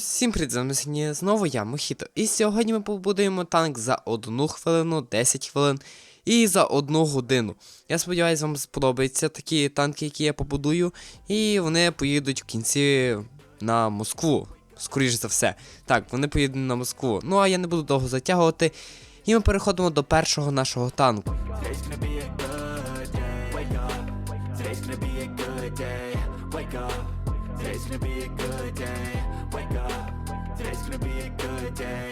Усім привіт, з вами знову я, Мохіто. І сьогодні ми побудуємо танк за одну хвилину, 10 хвилин і за одну годину. Я сподіваюся, вам сподобаються такі танки, які я побудую, і вони поїдуть в кінці на Москву. Скоріше за все. Так, вони поїдуть на Москву. Ну а я не буду довго затягувати. І ми переходимо до першого нашого танку. Wake up.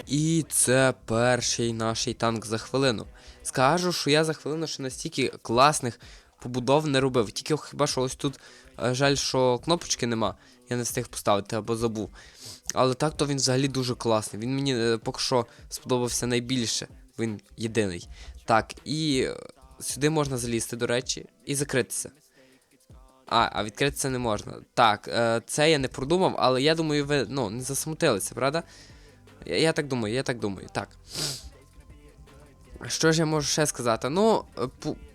І це перший наш танк за хвилину. Скажу, що я за хвилину ще настільки класних побудов не робив. Тільки хіба що ось тут е, жаль, що кнопочки нема. Я не встиг поставити або забув. Але так то він взагалі дуже класний. Він мені е, поки що сподобався найбільше. Він єдиний. Так, і е, сюди можна залізти, до речі, і закритися. А, а відкритися не можна. Так, е, це я не продумав, але я думаю, ви ну, не засмутилися, правда? Я, я так думаю, я так думаю, так. Що ж я можу ще сказати? Ну,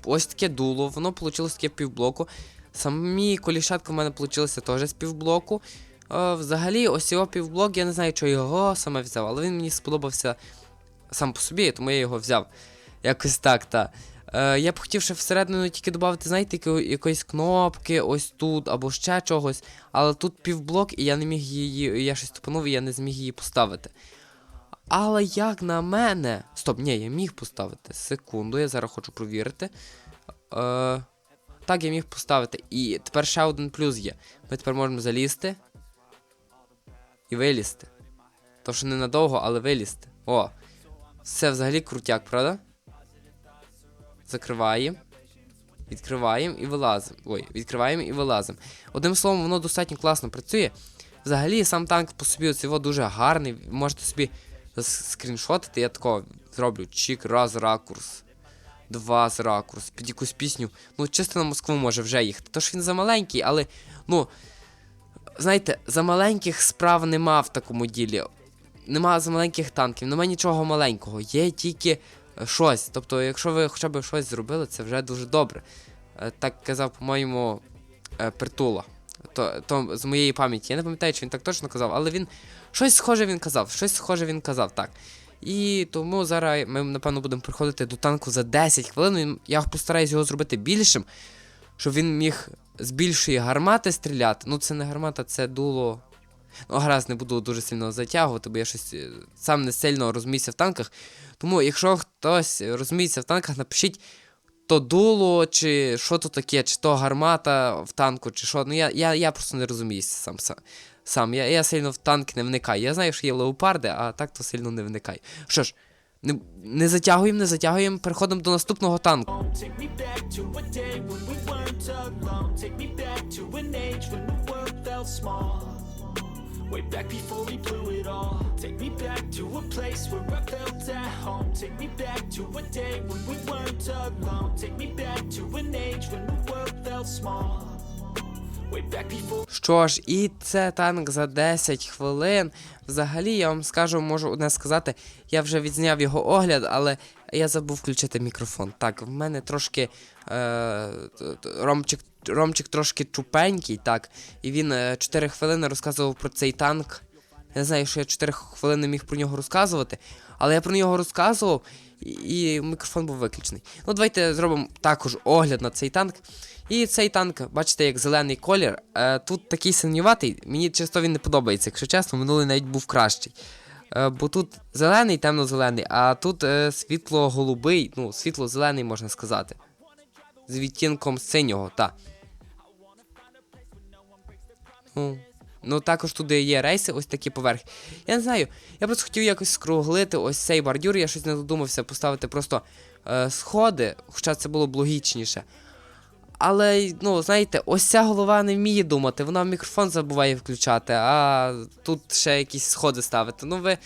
ось таке дуло, воно вийшло таке півблоку. Самі колішатки в мене вийшли теж з півблоку. Е, взагалі, ось його півблок, я не знаю, що його саме взяв, але він мені сподобався сам по собі, тому я його взяв. Якось так, та. Е, я б хотів ще всередину тільки додати, знаєте, якоїсь кнопки, ось тут, або ще чогось. Але тут півблок, і я не міг її. Я щось тупанув, і я не зміг її поставити. Але як на мене. Стоп, ні, я міг поставити. Секунду, я зараз хочу провірити. Е, так, я міг поставити. І тепер ще один плюс є. Ми тепер можемо залізти. І вилізти. То що ненадовго, але вилізти. О! Все взагалі крутяк, правда? Закриваємо. Відкриваємо і вилазимо. Ой, відкриваємо і вилазимо. Одним словом, воно достатньо класно працює. Взагалі, сам танк по собі ось його дуже гарний. Можете собі скріншотити, я такого зроблю. Чік, раз ракурс. Два з ракурс, під якусь пісню. Ну, чисто на Москву може вже їхати. Тож він замаленький, але, ну. Знаєте, за маленьких справ нема в такому ділі. Нема за маленьких танків, нема нічого маленького. Є тільки щось. Тобто, якщо ви хоча б щось зробили, це вже дуже добре. Е, Так казав, по-моєму, е, Притула. То, то з моєї пам'яті. Я не пам'ятаю, чи він так точно казав, але він. Щось схоже він казав, щось схоже він казав, так. І тому зараз ми, напевно, будемо приходити до танку за 10 хвилин. Я постараюсь його зробити більшим, щоб він міг з більшої гармати стріляти. Ну, це не гармата, це дуло. Ну, гаразд, не буду дуже сильно затягувати, бо я щось е, сам не сильно розуміюся в танках. Тому, якщо хтось розуміється в танках, напишіть то дуло, чи що то таке, чи то гармата в танку, чи що. Ну я, я, я просто не розуміюся сам. сам. Сам. Я, я сильно в танк не вникаю. Я знаю, що є леопарди, а так то сильно не вникаю. Що ж, не, не затягуємо, не затягуємо, переходимо до наступного танку. Take me back to Way back before we blew it all. Take me back to a place where I felt at home. Take me back to a day when we weren't alone. Take me back to an age when the world felt small. Що ж, і це танк за 10 хвилин. Взагалі, я вам скажу, можу одне сказати, я вже відзняв його огляд, але я забув включити мікрофон. Так, в мене трошки е, Ромчик, Ромчик трошки чупенький, так. І він е, 4 хвилини розказував про цей танк. Я не знаю, що я 4 хвилини міг про нього розказувати, але я про нього розказував, і, мікрофон був виключений. Ну, давайте зробимо також огляд на цей танк. І цей танк, бачите, як зелений колір. Е, тут такий синюватий, мені чисто він не подобається, якщо чесно, минулий навіть був кращий. Е, бо тут зелений, темно-зелений, а тут е, світло-голубий, ну, світло-зелений, можна сказати. З відтінком синього, так. Ну, також туди є рейси, ось такі поверхи. Я не знаю, я просто хотів якось скруглити ось цей бордюр, я щось не додумався поставити просто е, сходи, хоча це було б логічніше. Але, ну, знаєте, ось ця голова не вміє думати, вона мікрофон забуває включати, а тут ще якісь сходи ставити. Ну, ви.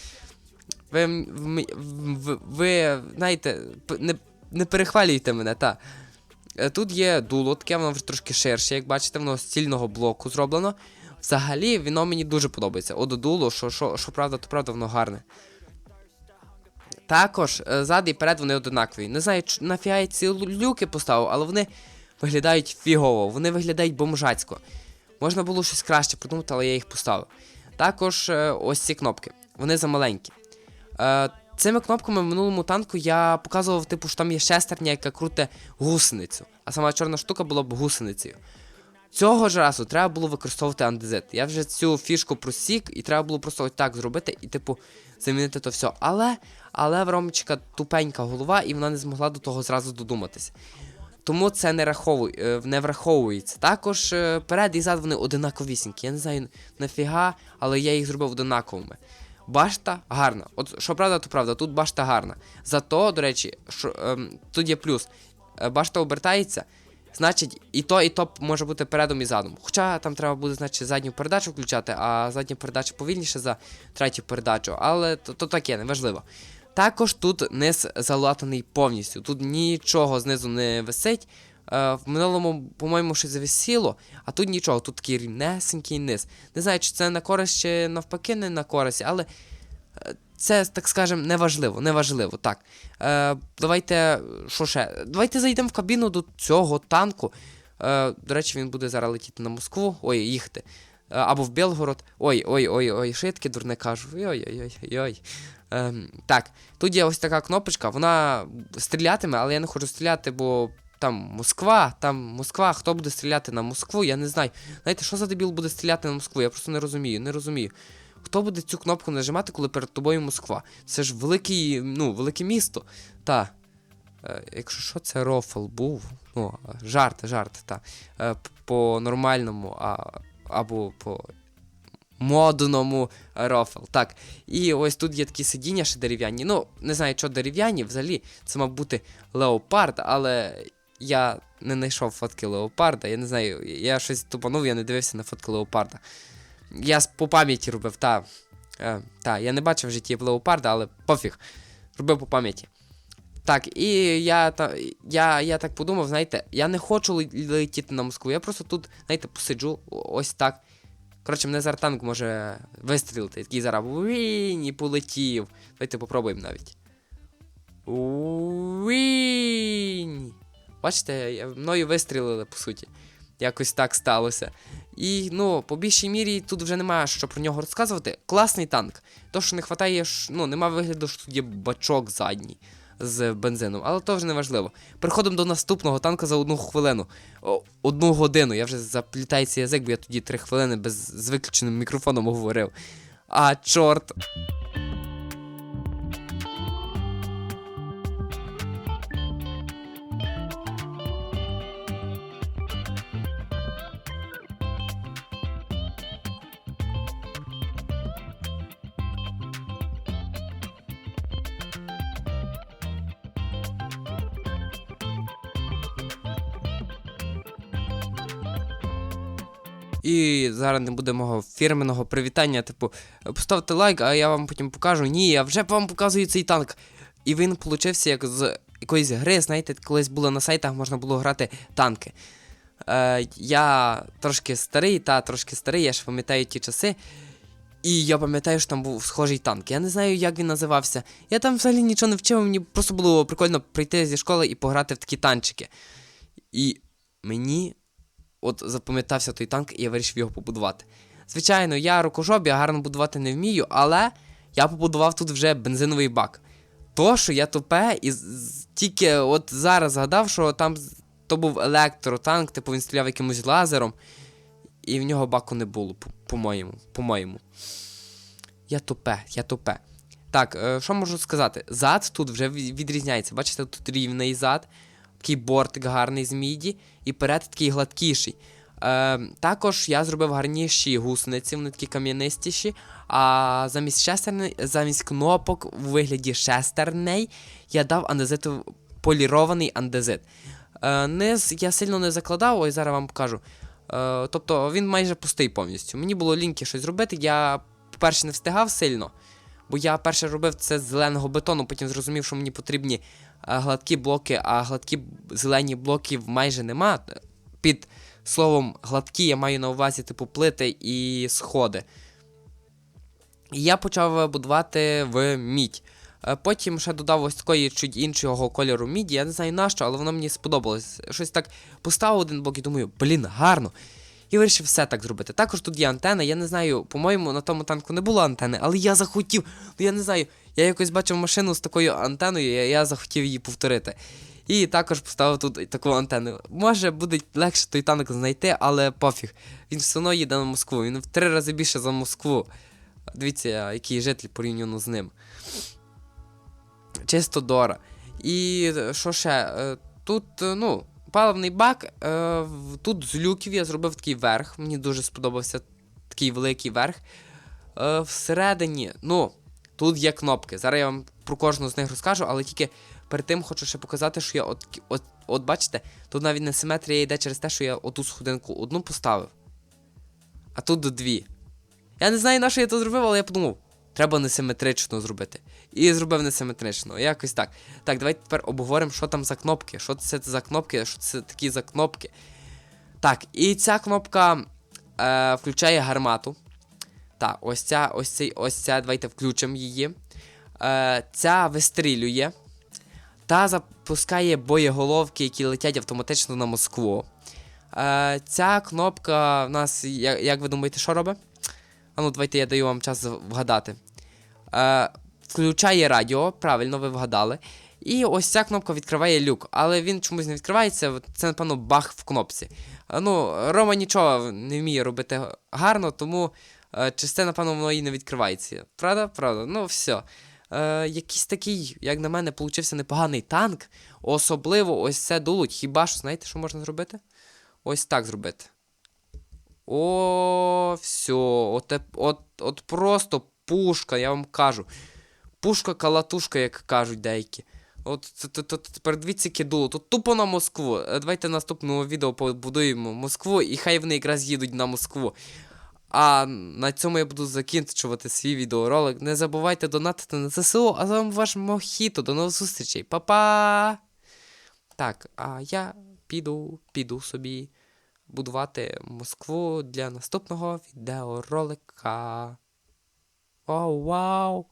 Ви, ви, ви, ви знаєте, не, не перехвалюйте мене, та. Е, Тут є дуло, таке воно вже трошки ширше, як бачите, воно з цільного блоку зроблено. Взагалі, воно мені дуже подобається. От дуло, що, що, що правда, то правда, воно гарне. Також е, і перед вони одинакові. Не знаю, нафіга я ці люки поставив, але вони виглядають фігово, вони виглядають бомжацько. Можна було щось краще придумати, але я їх поставив. Також е, ось ці кнопки. Вони замаленькі. Е, цими кнопками в минулому танку я показував, типу, що там є шестерня, яка круте гусеницю. А сама чорна штука була б гусеницею. Цього ж разу треба було використовувати андезит. Я вже цю фішку просік, і треба було просто ось так зробити і, типу, замінити то все. Але, але в Ромчика тупенька голова, і вона не змогла до того зразу додуматися. Тому це не раховуй, е, не враховується. Також е, перед і зад вони одинаковісінькі. Я не знаю нафіга, але я їх зробив одинаковими. Башта гарна. От що правда, то правда, тут башта гарна. Зато, до речі, що, ем, тут є плюс. Е, Башта обертається, значить, і то, і то може бути передом і задом. Хоча там треба буде, значить, задню передачу включати, а задня передача повільніше за третю передачу. Але то, то таке, неважливо. Також тут низ залатаний повністю. Тут нічого знизу не висить. Е, в минулому, по-моєму, щось зависіло, а тут нічого, тут такий рівнесенький низ. Не знаю, чи це на користь, чи навпаки не на користь, але це, так скажем, неважливо, неважливо. Так. Е, давайте. Що ще? Давайте зайдемо в кабіну до цього танку. Е, до речі, він буде зараз летіти на Москву. Ой, їхати. Е, або в Белгород. Ой, ой, ой, ой, що я дурне кажу. Ой-ой-ой-ой. Ем, так, тут є ось така кнопочка, вона стрілятиме, але я не хочу стріляти, бо там Москва, там Москва, хто буде стріляти на Москву, я не знаю. Знаєте, що за дебіл буде стріляти на Москву? Я просто не розумію, не розумію. Хто буде цю кнопку нажимати, коли перед тобою Москва? Це ж великий, ну, велике місто. Та. Е, якщо що, це рофл був. Ну, жарт, жарт, та. Е, по нормальному, а, або по модному рофл. Так. І ось тут є такі сидіння ще дерев'яні. Ну, не знаю, що дерев'яні, взагалі, це мав бути леопард, але я не знайшов фотки леопарда. Я не знаю, я щось тупанув, я не дивився на фотки леопарда. Я по пам'яті робив, та. Е, та, я не бачив в житті леопарда, але пофіг. Робив по пам'яті. Так, і я, та, я, я так подумав, знаєте, я не хочу летіти на Москву, я просто тут, знаєте, посиджу ось так. Коротше, мене зараз танк може вистрілити. Такий зараз вінь і полетів. Давайте попробуємо навіть. Вінь. Бачите, мною вистрілили, по суті. Якось так сталося. І, ну, по більшій мірі тут вже немає що про нього розказувати. Класний танк. То, що не вистачає, ну, нема вигляду, що тут є бачок задній з бензином, але то вже не важливо. Переходимо до наступного танка за одну хвилину. О, одну годину. Я вже заплітається язик, бо я тоді три хвилини без з виключеним мікрофоном говорив. А, чорт. І зараз не буде мого фірменного привітання, типу, поставте лайк, а я вам потім покажу. Ні, я вже вам показую цей танк. І він получився як з якоїсь гри, знаєте, колись було на сайтах, можна було грати танки. Е, я трошки старий, та трошки старий, я ж пам'ятаю ті часи. І я пам'ятаю, що там був схожий танк. Я не знаю, як він називався. Я там взагалі нічого не вчив, мені просто було прикольно прийти зі школи і пограти в такі танчики. І мені от запам'ятався той танк, і я вирішив його побудувати. Звичайно, я рукожоп, я гарно будувати не вмію, але я побудував тут вже бензиновий бак. То, що я тупе, і тільки от зараз згадав, що там то був електротанк, типу він стріляв якимось лазером, і в нього баку не було, по- по-моєму. По-моєму. Я тупе, я тупе. Так, е, що можу сказати? Зад тут вже відрізняється. Бачите, тут рівний зад, такий бортик гарний з міді, і перед такий гладкіший. Е, також я зробив гарніші гусениці, вони такі кам'янистіші. А замість шестерни, замість кнопок у вигляді шестерней я дав андезиту полірований андезит. Е, низ я сильно не закладав, ось зараз вам покажу. Е, тобто він майже пустий повністю. Мені було ліньки щось зробити. Я, по-перше, не встигав сильно. Бо я перше робив це з зеленого бетону, потім зрозумів, що мені потрібні гладкі блоки, а гладкі зелені блоків майже нема. Під словом гладкі я маю на увазі типу плити і сходи. І я почав будувати в мідь. Е, Потім ще додав ось такої чуть іншого кольору міді. Я не знаю нащо, але воно мені сподобалось. Щось так поставив один блок і думаю, блін, гарно. І вирішив все так зробити. Також тут є антена. Я не знаю, по-моєму, на тому танку не було антени, але я захотів. Ну я не знаю. Я якось бачив машину з такою антеною, я, я захотів її повторити. І також поставив тут таку антенну. Може буде легше той танк знайти, але пофіг. Він все одно їде на Москву. Він в три рази більше за Москву. Дивіться, який житель порівняно з ним. Чисто Дора. І е, що ще? Е, Тут, е, ну, паливний бак. е, Тут з люків я зробив такий верх. Мені дуже сподобався такий великий верх. Е, Всередині, ну, тут є кнопки. Зараз я вам про кожну з них розкажу, але тільки перед тим хочу ще показати, що я от, от, от бачите, тут навіть не симетрія йде через те, що я оту сходинку одну поставив, а тут дві. Я не знаю, на що я це зробив, але я подумав, треба несиметрично зробити. І зробив несиметрично. Якось так. Так, давайте тепер обговоримо, що там за кнопки. Що це за кнопки, що це такі за кнопки. Так, і ця кнопка е, включає гармату. Так, ось ця, ось цей, ось ця, давайте включимо її. Е, ця вистрілює. Та запускає боєголовки, які летять автоматично на Москву. Е, ця кнопка в нас, як, як ви думаєте, що робить? А давайте я даю вам час вгадати. Е, включає радіо, правильно, ви вгадали. І ось ця кнопка відкриває люк, але він чомусь не відкривається. Це, напевно, баг в кнопці. Ну, Рома нічого не вміє робити гарно, тому е, це, напевно, воно і не відкривається. Правда? Правда? Ну, все. Е, якийсь такий, як на мене, получився непоганий танк. Особливо ось це дулуть. Хіба що, знаєте, що можна зробити? Ось так зробити. О, все. От, от, от просто пушка, я вам кажу. Пушка-калатушка, як кажуть деякі. От т- т- т- тепер дивіться, яке дуло. Тут тупо на Москву. Е, Давайте в наступному відео побудуємо Москву, і хай вони якраз їдуть на Москву. А на цьому я буду закінчувати свій відеоролик. Не забувайте донатити на ЗСУ, а з вами ваш Мохіто. До нових зустрічей. Па-па! Так, а я піду, піду собі будувати Москву для наступного відеоролика. Вау, вау!